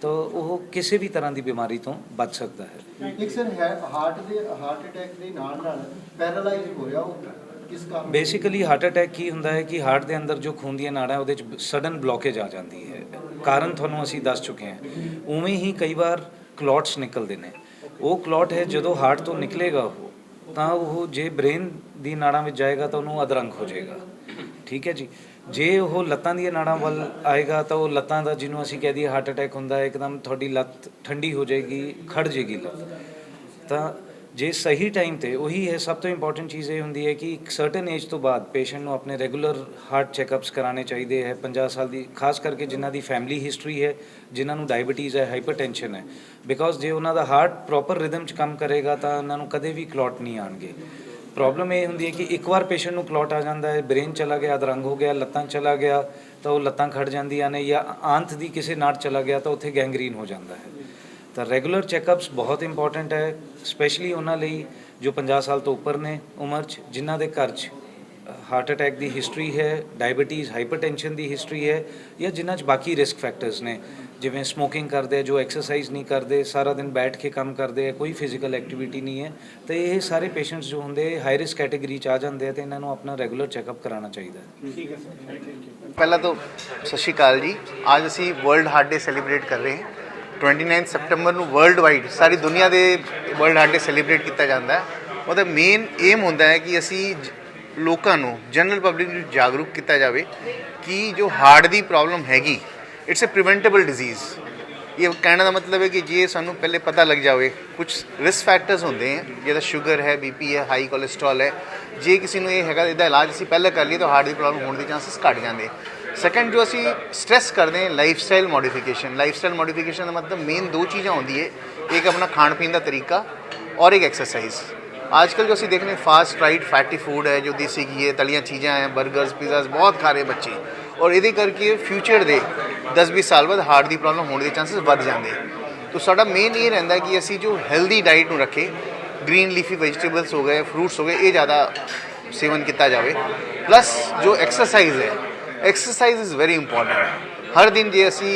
ਤਾਂ ਉਹ ਕਿਸੇ ਵੀ ਤਰ੍ਹਾਂ ਦੀ ਬਿਮਾਰੀ ਤੋਂ ਬਚ ਸਕਦਾ ਹੈ। ਇੱਕ ਸਰ ਹਾਰਟ ਦੇ ਹਾਰਟ ਅਟੈਕ ਦੇ ਨਾਲ ਨਾਲ ਪੈਰਾਲਾਈਜ਼ ਹੋ ਰਿਹਾ ਉਹ ਕਿਸ ਕਾਰਨ? ਬੇਸਿਕਲੀ ਹਾਰਟ ਅਟੈਕ ਕੀ ਹੁੰਦਾ ਹੈ ਕਿ ਹਾਰਟ ਦੇ ਅੰਦਰ ਜੋ ਖੂਨ ਦੀਆਂ ਨਾੜਾਂ ਉਹਦੇ ਚ ਸਡਨ ਬਲੌਕੇਜ ਆ ਜਾਂਦੀ ਹੈ। ਕਾਰਨ ਤੁਹਾਨੂੰ ਅਸੀਂ ਦੱਸ ਚੁੱਕੇ ਹਾਂ। ਉਵੇਂ ਹੀ ਕਈ ਵਾਰ ਕਲੌਟਸ ਨਿਕਲਦੇ ਨੇ। ਉਹ ਕਲੌਟ ਹੈ ਜਦੋਂ ਹਾਰਟ ਤੋਂ ਨਿਕਲੇਗਾ ਉਹ ਤਾਂ ਉਹ ਜੇ ਬ੍ਰੇਨ ਦੀ ਨਾੜਾਂ ਵਿੱਚ ਜਾਏਗਾ ਤਾਂ ਉਹਨੂੰ ਅਧਰੰਗ ਹੋ ਜਾਏਗਾ। ਠੀਕ ਹੈ ਜੀ? ਜੇ ਉਹ ਲੱਤਾਂ ਦੀਆਂ ਨਾੜਾਂ ਵੱਲ ਆਏਗਾ ਤਾਂ ਉਹ ਲੱਤਾਂ ਦਾ ਜਿਹਨੂੰ ਅਸੀਂ ਕਹਿ ਦਈਏ ਹਾਰਟ ਅਟੈਕ ਹੁੰਦਾ ਹੈ ਇੱਕਦਮ ਤੁਹਾਡੀ ਲੱਤ ਠੰਡੀ ਹੋ ਜਾਏਗੀ ਖੜ ਜਾਏਗੀ ਲੱਤ। ਤਾਂ ਜੇ ਸਹੀ ਟਾਈਮ ਤੇ ਉਹੀ ਹੈ ਸਭ ਤੋਂ ਇੰਪੋਰਟੈਂਟ ਚੀਜ਼ ਇਹ ਹੁੰਦੀ ਹੈ ਕਿ ਇੱਕ ਸਰਟਨ ਏਜ ਤੋਂ ਬਾਅਦ ਪੇਸ਼ੈਂਟ ਨੂੰ ਆਪਣੇ ਰੈਗੂਲਰ ਹਾਰਟ ਚੈੱਕਅਪਸ ਕਰਾਣੇ ਚਾਹੀਦੇ ਹੈ। 50 ਸਾਲ ਦੀ, ਖਾਸ ਕਰਕੇ ਜਿਨ੍ਹਾਂ ਦੀ ਫੈਮਿਲੀ ਹਿਸਟਰੀ ਹੈ, ਜਿਨ੍ਹਾਂ ਨੂੰ ਡਾਇਬੀਟੀਜ਼ ਹੈ ਹਾਈਪਰਟੈਂਸ਼ਨ ਹੈ। ਬਿਕੋਜ਼ ਜੇ ਉਹਨਾਂ ਦਾ ਹਾਰਟ ਪ੍ਰੋਪਰ ਰਿਦਮ 'ਚ ਕੰਮ ਕਰੇਗਾ ਤਾਂ ਉਹਨਾਂ ਨੂੰ ਕਦੇ ਵੀ ਕਲੌਟ ਨਹੀਂ ਆਣਗੇ ਪ੍ਰੋਬਲਮ ਇਹ ਹੁੰਦੀ ਹੈ ਕਿ ਇੱਕ ਵਾਰ ਪੇਸ਼ੈਂਟ ਨੂੰ ਕਲੌਟ ਆ ਜਾਂਦਾ ਹੈ ਬ੍ਰੇਨ ਚਲਾ ਗਿਆ, ਅਧਰੰਗ ਹੋ ਗਿਆ, ਲੱਤਾਂ ਚਲਾ ਗਿਆ, ਤਾਂ ਉਹ ਲੱਤਾਂ ਖੜ ਜਾਂਦੀਆਂ ਨੇ ਜਾਂ ਆਂਤ ਦੀ ਕਿਸੇ ਨਾੜ ਚਲਾ ਗਿਆ ਤਾਂ ਉੱਥੇ ਗੈਂਗਰੀਨ ਹੋ ਜਾਂਦਾ ਹੈ। ਤਾਂ ਰੈਗੂਲਰ ਚੈੱਕਅਪਸ ਬਹੁਤ ਇੰਪੋਰਟੈਂਟ ਹੈ ਸਪੈਸ਼ਲੀ ਉਹਨਾਂ ਲਈ ਜੋ 50 ਸਾਲ ਤੋਂ ਉੱਪਰ ਨੇ ਉਮਰ 'ਚ, ਜਿਨ੍ਹਾਂ ਦੇ ਘਰ 'ਚ ਹਾਰਟ ਅਟੈਕ ਦੀ ਹਿਸਟਰੀ ਹੈ ਡਾਇਬੀਟੀਜ਼ ਹਾਈਪਰਟੈਂਸ਼ਨ ਦੀ ਹਿਸਟਰੀ ਹੈ ਜਾਂ ਜਿਨ੍ਹਾਂ 'ਚ ਬਾਕੀ ਰਿਸਕ ਫੈਕਟਰਸ ਨੇ ਜਿਵੇਂ ਸਮੋਕਿੰਗ ਕਰਦੇ ਆ ਜੋ ਐਕਸਰਸਾਈਜ਼ ਨਹੀਂ ਕਰਦੇ ਸਾਰਾ ਦਿਨ ਬੈਠ ਕੇ ਕੰਮ ਕਰਦੇ ਆ ਕੋਈ ਫਿਜ਼ੀਕਲ ਐਕਟੀਵਿਟੀ ਨਹੀਂ ਹੈ ਤੇ ਇਹ ਸਾਰੇ ਪੇਸ਼ੈਂਟਸ ਜੋ ਹੁੰਦੇ ਹਾਈ ਰਿਸਕ ਕੈਟਾਗਰੀ 'ਚ ਆ ਜਾਂਦੇ ਆ ਤੇ ਇਹਨਾਂ ਨੂੰ ਆਪਣਾ ਰੈਗੂਲਰ ਚੈੱਕਅਪ ਕਰਾਉਣਾ ਚਾਹੀਦਾ ਹੈ। ਪਹਿਲਾਂ ਤਾਂ ਸਤਿ ਸ਼੍ਰੀ ਅਕਾਲ ਜੀ। ਅੱਜ ਅਸੀਂ ਵਰਲਡ ਹਾਰਟ ਡੇ ਸੈਲੀਬ੍ਰੇਟ ਕਰ ਰਹੇ ਹਾਂ। 29 ਸਤੰਬਰ ਨੂੰ ਵਰਲਡ ਵਾਈਡ ਸਾਰੀ ਦੁਨੀਆ ਦੇ ਵਰਲਡ ਹਾਰਟ ਡੇ ਸੈਲੀਬ੍ਰੇਟ ਕੀਤਾ ਜਾਂਦਾ ਹੈ। ਉਹਦਾ ਮੇਨ ਏਮ ਹੁੰਦਾ ਹੈ ਕਿ ਅਸੀਂ ਲੋਕਾਂ ਨੂੰ ਜਨਰਲ ਪਬਲਿਕ ਨੂੰ ਜਾਗਰੂਕ ਕੀਤਾ ਜਾਵੇ ਕਿ ਜੋ ਹਾਰਟ ਦੀ ਪ੍ਰੋਬਲਮ ਹੈਗੀ ਇਟਸ ਅ ਪ੍ਰੀਵੈਂਟੇਬਲ ਡਿਜ਼ੀਜ਼ ਇਹ ਕਹਿਣ ਦਾ ਮਤਲਬ ਹੈ ਕਿ ਜੇ ਸਾਨੂੰ ਪਹਿਲੇ ਪਤਾ ਲੱਗ ਜਾਵੇ ਕੁਝ ਰਿਸਕ ਫੈਕਟਰਸ ਹੁੰਦੇ ਹੈ ਜਿਹਦਾ ਸ਼ੂਗਰ ਹੈ ਬੀਪੀ ਹੈ ਹਾਈ ਕੋਲੇਸਟ੍ਰੋਲ ਹੈ, ਜੇ ਕਿਸੇ ਨੂੰ ਇਹ ਹੈਗਾ, ਇਹਦਾ ਇਲਾਜ ਅਸੀਂ ਪਹਿਲਾਂ ਕਰ ਲਈਏ ਤਾਂ ਹਾਰਟ ਦੀ ਪ੍ਰੋਬਲਮ ਹੋਣ ਦੇ ਚਾਂਸਸ ਘਟ ਜਾਂਦੇ ਸੈਕੰਡ ਜੋ ਅਸੀਂ ਸਟ੍ਰੈਸ ਕਰਦੇ ਹਾਂ life style modification life style modification ਦਾ ਮਤਲਬ ਮੇਨ ਦੋ ਚੀਜ਼ਾਂ ਹੁੰਦੀ ਹੈ, ਇੱਕ ਆਪਣਾ ਖਾਣ ਪੀਣ ਦਾ ਤਰੀਕਾ ਔਰ ਇੱਕ ਐਕਸਰਸਾਈਜ਼ आजकल जो ਅਸੀਂ देख रहे हैं फास्ट फ्राइड फैटी फूड है, जो देसी घी है, तलियाँ चीज़ें हैं बर्गर्स पिज़्ज़ास बहुत ਖਾ ਰਹੇ ਬੱਚੇ ਔਰ ਇਹਦੇ ਕਰਕੇ ਫਿਊਚਰ ਦੇ 10-20 ਸਾਲ ਬਾਅਦ ਹਾਰਟ ਦੀ ਪ੍ਰੋਬਲਮ ਹੋਣ ਦੇ ਚਾਂਸਸ ਵੱਧ ਜਾਂਦੇ ਤੋ ਸਾਡਾ ਮੇਨ ਇਹ ਰਹਿੰਦਾ ਕਿ ਅਸੀਂ ਜੋ ਹੈਲਦੀ ਡਾਈਟ ਨੂੰ ਰੱਖੇ ਗ੍ਰੀਨ ਲੀਫੀ ਵੈਜੀਟੇਬਲਸ ਹੋ ਗਏ ਫਰੂਟਸ ਹੋ ਗਏ ਇਹ ਜ਼ਿਆਦਾ ਸੇਵਨ ਕੀਤਾ ਜਾਵੇ ਪਲੱਸ ਜੋ ਐਕਸਰਸਾਈਜ਼ ਹੈ ਐਕਸਰਸਾਈਜ਼ ਇਜ਼ ਵੈਰੀ ਇੰਪੋਰਟੈਂਟ ਹਰ ਦਿਨ ਜੇ ਅਸੀਂ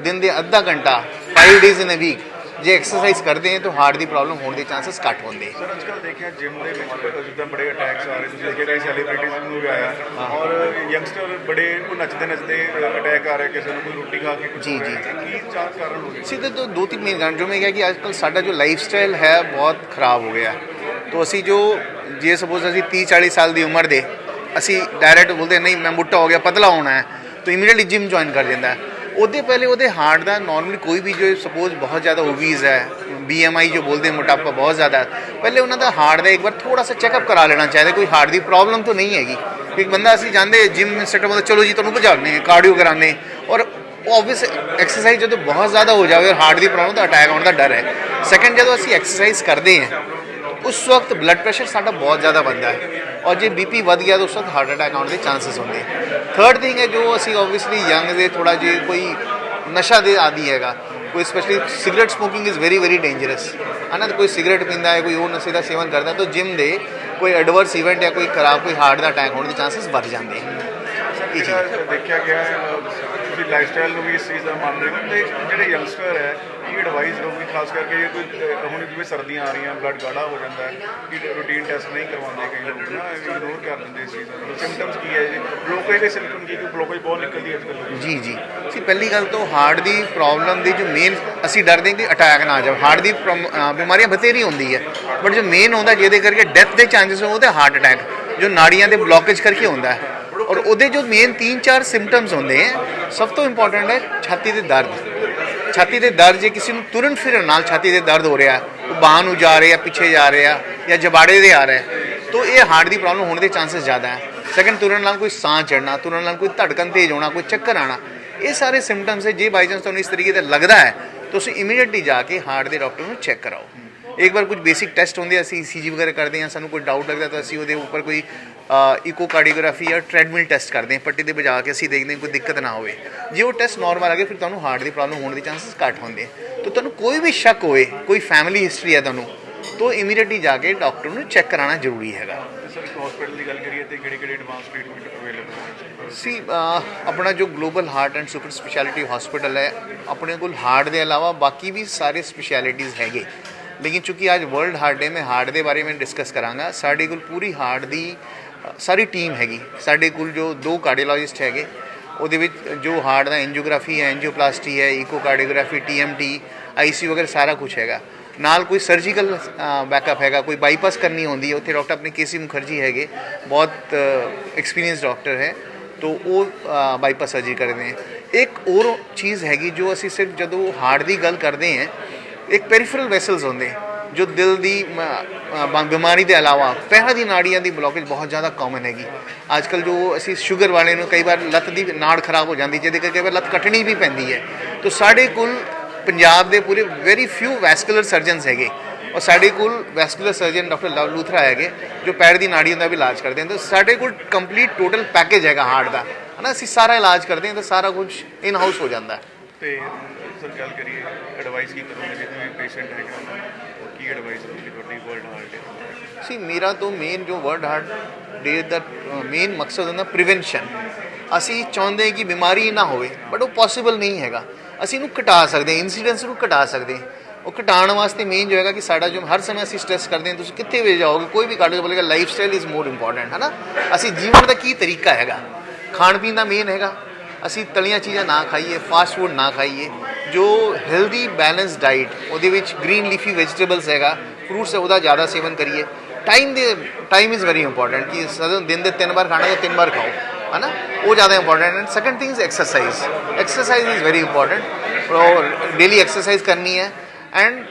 ਦਿਨ ਦੇ ਅੱਧਾ ਘੰਟਾ 5 ਡੇਜ਼ ਇਨ ਅ ਵੀਕ ਜੇ ਐਕਸਰਸਾਈਜ਼ ਕਰਦੇ ਹਾਂ ਤਾਂ ਹਾਰਟ ਦੀ ਪ੍ਰੋਬਲਮ ਹੋਣ ਦੇ ਚਾਂਸਸ ਘੱਟ ਹੁੰਦੇ ਸਰ ਅੱਜਕੱਲ ਦੇਖਿਆ ਜਿਮ ਦੇ ਵਿੱਚ ਜਿੱਦਾਂ ਬੜੇ ਅਟੈਕਸ ਆ ਰਹੇ ਤੁਸੀਂ ਦੇਖਿਆ ਕਈ ਸੈਲੀਬ੍ਰਿਟੀਜ਼ ਨੂੰ ਵੀ ਆਇਆ। ਔਰ ਯੰਗਸਟਰ ਬੜੇ ਉਹ ਨੱਚਦੇ ਨੱਚਦੇ ਅਟੈਕ ਆ ਰਿਹਾ ਕਿਸੇ ਨੂੰ ਕੋਈ ਰੋਟੀ ਖਾ ਕੇ ਜੀ ਜੀ। ਕੀ ਚਾਰ ਕਾਰਨ ਹੋ ਗਏ? ਸਿੱਧੇ ਤੋਂ ਦੋ ਤਿੰਨ ਮੇਨ ਕਾਰਨ ਜੋ ਮੈਂ ਕਿਹਾ ਕਿ ਅੱਜ ਅੱਜਕੱਲ ਸਾਡਾ ਜੋ ਲਾਈਫ ਸਟਾਈਲ ਹੈ ਬਹੁਤ ਖਰਾਬ ਹੋ ਗਿਆ। ਤੋ ਅਸੀਂ ਜੋ ਜੇ ਸਪੋਜ਼ ਅਸੀਂ 30 40 ਸਾਲ ਦੀ ਉਮਰ ਦੇ ਅਸੀਂ ਡਾਇਰੈਕਟ ਬੋਲਦੇ ਨਹੀਂ ਮੈਂ ਮੁੱਟਾ ਹੋ ਗਿਆ ਪਤਲਾ ਹੋਣਾ ਹੈ। ਤਾਂ ਇਮੀਡੀਏਟਲੀ ਜਿਮ ਜੁਆਇਨ ਕਰ ਜਾਂਦਾ ਹੈ। ਉਹਦੇ ਪਹਿਲੇ ਉਹਦੇ ਹਾਰਟ ਦਾ ਨਾਰਮਲੀ ਕੋਈ ਵੀ ਜੋ ਸਪੋਜ਼ ਬਹੁਤ ਜ਼ਿਆਦਾ ਓਬੀਜ਼ ਹੈ BMI ਜੋ ਬੋਲਦੇ हैं, ਮੋਟਾਪਾ ਬਹੁਤ ਜ਼ਿਆਦਾ ਹੈ ਪਹਿਲੇ ਉਹਨਾਂ ਦਾ ਹਾਰਟ ਦਾ ਇੱਕ ਵਾਰ ਥੋੜਾ ਸਾ ਚੈੱਕਅਪ ਕਰਾ ਲੈਣਾ ਚਾਹੀਦਾ ਕੋਈ ਹਾਰਟ ਦੀ ਪ੍ਰੋਬਲਮ ਤਾਂ ਨਹੀਂ ਹੈਗੀ। ਇੱਕ ਬੰਦਾ ਅਸੀਂ ਜਾਂਦੇ ਜਿਮ ਇੰਸਟ੍ਰਕਟਰ ਬੋਲਦਾ ਚਲੋ ਜੀ ਤੁਹਾਨੂੰ ਭਜਾਉਂਦੇ ਕਾਰਡੀਓ ਕਰਾਉਂਦੇ ਔਰ ਆਬਵੀਅਸ ਐਕਸਰਸਾਈਜ਼ ਜਦੋਂ ਬਹੁਤ ਜ਼ਿਆਦਾ ਹੋ ਜਾਵੇ ਔਰ ਹਾਰਟ ਦੀ ਪ੍ਰੋਬਲਮ ਤਾਂ ਅਟੈਕ ਆਉਣ ਦਾ ਡਰ ਹੈ। ਸੈਕੰਡ ਜਦੋਂ ਅਸੀਂ ਐਕਸਰਸਾਈਜ਼ ਕਰਦੇ ਹਾਂ ਉਸ ਵਕਤ ਬਲੱਡ ਪ੍ਰੈਸ਼ਰ ਸਾਡਾ ਬਹੁਤ ਜ਼ਿਆਦਾ ਵੱਧਦਾ ਹੈ। ਔਰ ਜੇ ਬੀਪੀ ਵੱਧ ਗਿਆ ਤਾਂ ਉਸ ਵਕਤ ਹਾਰਟ ਅਟੈਕ ਆਉਣ ਦੇ ਚਾਂਸਸ ਹੁੰਦੇ ਥਰਡ ਥਿੰਗ ਹੈ ਜੋ ਅਸੀਂ ਆਬਵੀਅਸਲੀ ਯੰਗ ਦੇ ਥੋੜਾ ਜੇ ਕੋਈ ਨਸ਼ਾ ਦੇ ਆਦੀ ਹੈਗਾ ਕੋਈ specially cigarette smoking is very very dangerous ਹੈ ਕੋਈ ਸਿਗਰਟ ਪੀਂਦਾ ਹੈ ਕੋਈ ਹੋਰ ਨਸ਼ੇ ਦਾ ਸੇਵਨ ਕਰਦਾ ਤਾਂ ਜਿਮ ਦੇ ਕੋਈ ਐਡਵਰਸ ਇਵੈਂਟ ਜਾਂ ਕੋਈ ਖਰਾਬ ਕੋਈ ਹਾਰਟ ਦਾ ਅਟੈਕ ਹੋਣ ਦੇ ਚਾਂਸਸ ਵੱਧ ਜਾਂਦੇ ਹਨ ਦੇਖਿਆ ਗਿਆ ਹੈ, ਤੁਸੀਂ ਲਾਈਫਸਟਾਈਲ ਨੂੰ ਵੀ ਇਸ ਚੀਜ਼ ਦਾ ਮੰਨ ਰਹੇ ਹੋ ਤੇ ਜਿਹੜੇ ਯੰਗਸਟਰ ਹੈ ਕੀ ਐਡਵਾਈਸ ਹੋਊਗੀ ਖਾਸ ਕਰਕੇ ਜੇ ਕੋਈ ਹੁਣ ਜਿਵੇਂ ਸਰਦੀਆਂ ਆ ਰਹੀਆਂ ਬਲੱਡ ਗਾੜਾ ਹੋ ਜਾਂਦਾ ਹੈ, ਕਿ ਰੂਟੀਨ ਟੈਸਟ ਨਹੀਂ ਕਰਵਾਉਂਦੇ ਕਈ ਲੋਕ ਨਾ ਇਗਨੋਰ ਕਰ ਦਿੰਦੇ ਇਸ ਚੀਜ਼ ਨੂੰ ਸਿੰਪਟਮਸ ਕੀ ਹੈ ਜੀ? ਬਲੋਕੇਜ ਦੇ ਸਿੰਪਟਮ ਕੀ ਕਿ ਬਲੋਕੇਜ ਬਹੁਤ ਨਿਕਲਦੀ ਹੈ ਅੱਜ ਜੀ ਜੀ। ਸੀ ਪਹਿਲੀ ਗੱਲ ਤੋਂ ਹਾਰਟ ਦੀ ਪ੍ਰੋਬਲਮ ਦੀ ਜੋ ਮੇਨ ਅਸੀਂ ਡਰਦੇ ਹਾਂ ਕਿ ਅਟੈਕ ਨਾ ਆ ਜਾਵੇ। ਹਾਰਟ ਦੀ ਬਿਮਾਰੀਆਂ ਬਥੇਰੀ ਹੁੰਦੀ ਹੈ। ਬਟ ਜੋ ਮੇਨ ਹੁੰਦਾ, ਜਿਹਦੇ ਕਰਕੇ ਡੈਥ ਦੇ ਚਾਂਸਸ ਹੋ ਉਹਦੇ ਹਾਰਟ ਅਟੈਕ ਜੋ ਨਾੜੀਆਂ ਦੇ ਬਲੋਕੇਜ ਕਰਕੇ ਹੁੰਦਾ ਹੈ। ਔਰ ਉਹਦੇ ਜੋ ਮੇਨ 3-4 ਸਿੰਪਟਮਸ ਹੁੰਦੇ ਹੈ, ਸਭ ਤੋਂ ਇੰਪੋਰਟੈਂਟ ਹੈ ਛਾਤੀ ਦੇ ਦਰਦ। ਛਾਤੀ ਦੇ ਦਰਦ ਜੇ ਕਿਸੇ ਨੂੰ ਤੁਰੰਤ ਫਿਰਨ ਨਾਲ ਛਾਤੀ ਦੇ ਦਰਦ ਹੋ ਰਿਹਾ ਉਹ ਬਾਹ ਨੂੰ ਜਾ ਰਿਹਾ ਪਿੱਛੇ ਜਾ ਰਿਹਾ ਜਾਂ ਜਬਾੜੇ ਦੇ ਆ ਰਿਹਾ ਤਾਂ ਇਹ ਹਾਰਟ ਦੀ ਪ੍ਰੋਬਲਮ ਹੋਣ ਦੇ ਚਾਂਸਸ ਜ਼ਿਆਦਾ ਹੈ ਸੈਕੰਡ ਤੁਰਨ ਨਾਲ ਕੋਈ ਸਾਹ ਚੜਨਾ ਤੁਰਨ ਨਾਲ ਕੋਈ ਧੜਕਨ ਤੇਜ਼ ਹੋਣਾ ਕੋਈ ਚੱਕਰ ਆਣਾ ਇਹ ਸਾਰੇ ਸਿੰਪਟਮਸ ਹੈ ਜੇ ਬਾਈ ਚਾਂਸ ਤੁਹਾਨੂੰ ਇਸ ਤਰੀਕੇ ਦਾ ਲੱਗਦਾ ਹੈ ਤੁਸੀਂ ਇਮੀਡੀਏਟਲੀ ਜਾ ਕੇ ਹਾਰਟ ਦੇ ਡਾਕਟਰ ਨੂੰ ਚੈੱਕ ਕਰਾਓ। ਇੱਕ ਵਾਰ ਕੁਝ ਬੇਸਿਕ ਟੈਸਟ ਹੁੰਦੇ ਆ, ਅਸੀਂ ਈਸੀਜੀ ਵਗੈਰਾ ਕਰਦੇ ਹਾਂ ਸਾਨੂੰ ਕੋਈ ਡਾਊਟ ਲੱਗਦਾ ਤਾਂ ਅਸੀਂ ਉਹਦੇ ਉੱਪਰ ਕੋਈ ਇਕੋਕਾਰਡੀਓਗ੍ਰਾਫੀ ਜਾਂ ਟ੍ਰੈਡਮਿਲ ਟੈਸਟ ਕਰਦੇ ਹਾਂ ਪੱਟੀ ਤੇ ਵਜਾ ਕੇ ਅਸੀਂ ਦੇਖਦੇ ਹਾਂ ਕੋਈ ਦਿੱਕਤ ਨਾ ਹੋਵੇ। ਜੇ ਉਹ ਟੈਸਟ ਨਾਰਮਲ ਆ ਗਏ ਫਿਰ ਤੁਹਾਨੂੰ ਹਾਰਟ ਦੀ ਪ੍ਰੋਬਲਮ ਹੋਣ ਦੇ ਚਾਂਸਸ ਘੱਟ ਹੁੰਦੇ ਤਾਂ ਤੁਹਾਨੂੰ ਕੋਈ ਵੀ ਸ਼ੱਕ ਹੋਵੇ ਕੋਈ ਫੈਮਿਲੀ ਹਿਸਟਰੀ ਹੈ ਤੁਹਾਨੂੰ ਤਾਂ ਇਮੀਡੀਏਟਲੀ ਜਾ ਕੇ ਡਾਕਟਰ ਨੂੰ ਚੈੱਕ ਕਰਾਉਣਾ ਜ਼ਰੂਰੀ ਹੈਗਾ। ਸਰ ਹਸਪੀਟਲ ਦੀ ਗੱਲ ਕਰੀਏ ਤੇ ਕਿਹੜੇ ਕਿਹੜੇ ਐਡਵਾਂਸ ਟ੍ਰੀਟਮੈਂਟ ਅਵੇਲੇਬਲ ਹੈ? ਸੀ ਆਪਣਾ ਜੋ Global Heart and Super Speciality Hospital ਹੈ ਆਪਣੇ ਕੋਲ ਹਾਰਟ ਦੇ ਇਲਾਵਾ ਬਾਕੀ ਵੀ ਸਾਰੇ ਸਪੈਸ਼ਲਿਟੀਜ਼ ਹੈਗੇ। ਲੇਕਿਨ ਚूंकि ਅੱਜ ਵਰਲਡ ਹਾਰਟ ਡੇ ਮੈਂ ਹਾਰਟ ਦੇ ਬਾਰੇ ਮੈਂ ਡਿਸਕਸ ਕਰਾਂਗਾ ਸਾਡੇ ਕੋਲ ਪੂਰੀ ਹਾਰਟ ਦੀ ਸਾਰੀ ਟੀਮ ਹੈਗੀ। ਸਾਡੇ ਕੋਲ ਜੋ ਦੋ ਕਾਰਡੀਓਲੋਜਿਸਟ ਹੈਗੇ, ਉਹਦੇ ਵਿੱਚ ਜੋ ਹਾਰਟ ਦਾ ਐਂਜੀਓਗ੍ਰਾਫੀ ਹੈ, ਐਂਜੀਓਪਲਾਸਟੀ ਹੈ, ਇਕੋਕਾਰਡੀਓਗ੍ਰਾਫੀ ਟੀਐਮਟੀ ਆਈਸੀ ਵਗੈਰਾ ਸਾਰਾ ਕੁਝ ਹੈਗਾ। ਨਾਲ ਕੋਈ ਸਰਜੀਕਲ ਬੈਕਅਪ ਹੈਗਾ, ਕੋਈ ਬਾਈਪਾਸ ਕਰਨੀ ਹੁੰਦੀ ਹੈ, ਉੱਥੇ ਡਾਕਟਰ ਆਪਣੇ ਕੇਸੀ ਮੁਖਰਜੀ ਹੈਗੇ। ਬਹੁਤ ਐਕਸਪੀਰੀਅੰਸ ਡਾਕਟਰ ਹੈ। ਤੋ ਉਹ ਬਾਈਪਾਸ ਸਰਜਰੀ ਕਰਦੇ ਹੈ ਇੱਕ ਹੋਰ ਚੀਜ਼ ਹੈਗੀ ਜੋ ਅਸੀਂ ਸਿਰਫ ਜਦੋਂ ਹਾਰਟ ਦੀ ਗੱਲ ਕਰਦੇ ਹਾਂ, ਇੱਕ ਪੈਰੀਫਰਲ ਵੈਸਲਸ ਹੁੰਦੇ। ਜੋ ਦਿਲ ਦੀ ਬਿਮਾਰੀ ਦੇ ਇਲਾਵਾ ਪੈਰਾਂ ਦੀ ਨਾੜੀਆਂ ਦੀ ਬਲੋਕੇਜ ਬਹੁਤ ਜ਼ਿਆਦਾ ਕਾਮਨ ਹੈਗੀ। ਅੱਜ ਕੱਲ ਜੋ ਅਸੀਂ ਸ਼ੂਗਰ ਵਾਲੇ ਨੂੰ ਕਈ ਵਾਰ ਲੱਤ ਦੀ ਨਾੜ ਖਰਾਬ ਹੋ ਜਾਂਦੀ, ਜਿਹਦੇ ਕਰਕੇ ਕਈ ਵਾਰ ਲੱਤ ਕੱਟਣੀ ਵੀ ਪੈਂਦੀ ਹੈ। ਤੋ ਸਾਡੇ ਕੋਲ ਪੰਜਾਬ ਦੇ ਪੂਰੇ ਵੈਰੀ ਫਿਊ ਵੈਸਕੂਲਰ ਸਰਜਨਸ ਹੈਗੇ। ਔਰ ਸਾਡੇ ਕੋਲ vascular surgeon doctor Luv Luthra ਹੈਗੇ, ਜੋ ਪੈਰ ਦੀ ਨਾੜੀਆਂ ਦਾ ਵੀ ਇਲਾਜ ਕਰਦੇ ਹਨ। ਤਾਂ ਸਾਡੇ ਕੋਲ ਕੰਪਲੀਟ ਟੋਟਲ ਪੈਕੇਜ ਹੈਗਾ ਹਾਰਟ ਦਾ। ਹਨਾ, ਅਸੀਂ ਸਾਰਾ ਇਲਾਜ ਕਰਦੇ ਹਾਂ ਤਾਂ ਸਾਰਾ ਕੁਝ ਇਨ ਹਾਊਸ ਹੋ ਜਾਂਦਾ। ਹੈ ਤੇ ਸਰ ਗੱਲ ਕਰੀਏ ਐਡਵਾਈਸ ਕੀ ਕਰੋਗੇ ਜਿਹਦੇ ਪੇਸ਼ੈਂਟ ਹੈਗਾ ਉਹਨਾਂ ਨੂੰ ਕੀ ਐਡਵਾਈਸ ਹੋਊਗੀ ਤੁਹਾਡੀ ਵਰਲਡ ਹਾਰਟ ਡੇ ਸੀ ਮੇਰਾ ਤੋਂ ਮੇਨ ਜੋ ਵਰਲਡ ਹਾਰਟ ਡੇ ਦਾ ਮੇਨ ਮਕਸਦ ਹੁੰਦਾ ਪ੍ਰੀਵੈਂਸ਼ਨ ਅਸੀਂ ਚਾਹੁੰਦੇ ਕਿ ਬਿਮਾਰੀ ਨਾ ਹੋਵੇ ਬਟ ਉਹ ਪੋਸੀਬਲ ਨਹੀਂ ਹੈਗਾ। ਅਸੀਂ ਇਹਨੂੰ ਘਟਾ ਸਕਦੇ ਹਾਂ ਇਨਸੀਡੈਂਸ ਨੂੰ ਘਟਾ ਸਕਦੇ ਉਹ ਘਟਾਉਣ ਵਾਸਤੇ ਮੇਨ ਜੋ ਹੈਗਾ ਕਿ ਸਾਡਾ ਜੋ ਹਰ ਸਮੇਂ ਅਸੀਂ ਸਟ੍ਰੈਸ ਕਰਦੇ ਹਾਂ, ਤੁਸੀਂ ਕਿੱਥੇ ਵੀ ਜਾਓਗੇ, ਕੋਈ ਵੀ ਕਾਰਡ ਬੋਲੇਗਾ life style is more important ਹੈ ਨਾ ਅਸੀਂ ਜੀਵਨ ਦਾ ਕੀ ਤਰੀਕਾ ਹੈਗਾ? ਖਾਣ ਪੀਣ ਦਾ ਮੇਨ ਹੈਗਾ। ਅਸੀਂ ਤਲੀਆਂ ਚੀਜ਼ਾਂ ਨਾ ਖਾਈਏ ਫਾਸਟ ਫੂਡ ਨਾ ਖਾਈਏ। ਜੋ ਹੈਲਦੀ ਬੈਲੈਂਸ ਡਾਈਟ ਉਹਦੇ ਵਿੱਚ ਗ੍ਰੀਨ ਲੀਫੀ ਵੈਜੀਟੇਬਲਸ ਹੈਗਾ ਫਰੂਟਸ ਹੈ, ਉਹਦਾ ਜ਼ਿਆਦਾ ਸੇਵਨ ਕਰੀਏ। ਟਾਈਮ ਦੇ ਟਾਈਮ ਇਜ਼ ਵੈਰੀ ਇੰਪੋਰਟੈਂਟ ਕਿ ਸਦੋਂ ਦਿਨ ਦੇ ਤਿੰਨ ਵਾਰ ਖਾਣਾ ਜਾਂ ਤਿੰਨ ਵਾਰ ਖਾਓ ਹੈ ਨਾ ਉਹ ਜ਼ਿਆਦਾ important and second thing is exercise exercise is very important ਔਰ ਡੇਲੀ ਐਕਸਰਸਾਈਜ਼ ਕਰਨੀ ਹੈ। ਐਂਡ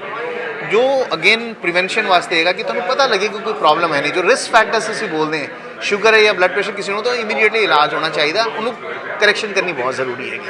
ਜੋ ਅਗੇਨ ਪ੍ਰੀਵੈਂਸ਼ਨ ਵਾਸਤੇ ਹੈਗਾ ਕਿ ਤੁਹਾਨੂੰ ਪਤਾ ਲੱਗੇ ਕਿ ਕੋਈ ਪ੍ਰੋਬਲਮ ਹੈ ਨਹੀਂ। ਜੋ ਰਿਸਕ ਫੈਕਟਰਸ ਅਸੀਂ ਬੋਲਦੇ ਹਾਂ ਸ਼ੂਗਰ ਹੈ ਜਾਂ ਬਲੱਡ ਪ੍ਰੈਸ਼ਰ ਕਿਸੇ ਨੂੰ ਤਾਂ ਇਮੀਡੀਏਟਲੀ ਇਲਾਜ ਹੋਣਾ ਚਾਹੀਦਾ। ਉਹਨੂੰ ਕਰੈਕਸ਼ਨ ਕਰਨੀ ਬਹੁਤ ਜ਼ਰੂਰੀ ਹੈਗੀ।